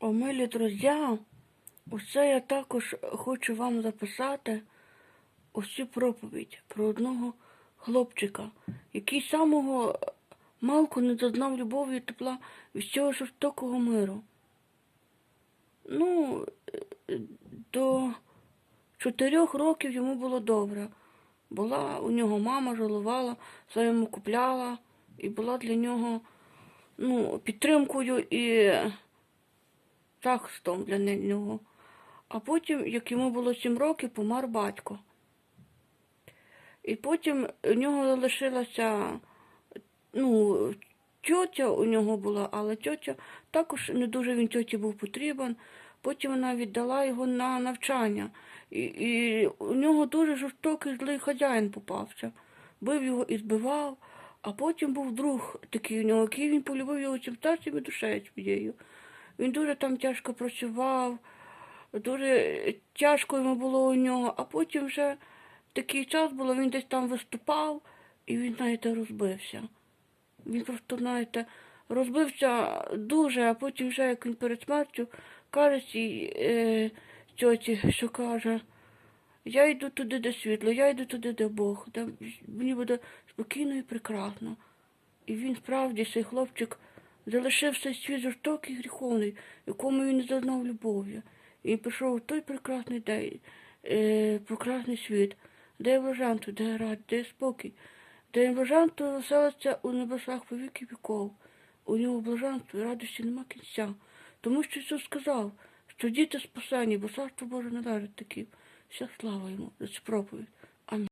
О, милі друзі, оце я також хочу вам записати цю проповідь про одного хлопчика, який самого малку не зазнав любові і тепла від цього жорстокого миру. Ну, до чотирьох років йому було добре. Була у нього мама жалувала, йому купляла, і була для нього ну, підтримкою і захистом для нього. А потім, як йому було сім років, помер батько. І потім у нього залишилася, ну, тьотя у нього була, але тьотя також не дуже він тьоті був потрібен. Потім вона віддала його на навчання. І, і у нього дуже жорстокий злий хазяїн попався. Бив його і збивав, а потім був друг такий у нього, який він полюбив його цим старцем і душею своєю. Він дуже там тяжко працював, дуже тяжко йому було у нього, а потім вже такий час було, він десь там виступав, і він, знаєте, розбився. Він просто, знаєте, розбився дуже, а потім вже, як він перед смертю, каже цій е, тьоті, що каже, я йду туди, де світло, я йду туди, де Бог, де мені буде спокійно і прекрасно. І він справді, цей хлопчик, залишився світ жорстокий гріховний, якому він не зазнав любові. І пішов у той прекрасний день, е, прекрасний світ, де є де є де спокій, де є блаженство у небесах по віки віков. У нього блаженство і радості нема кінця. Тому що Ісус сказав, що діти спасені, бо царство Боже належить таким. Вся слава йому за цю проповідь. Амінь.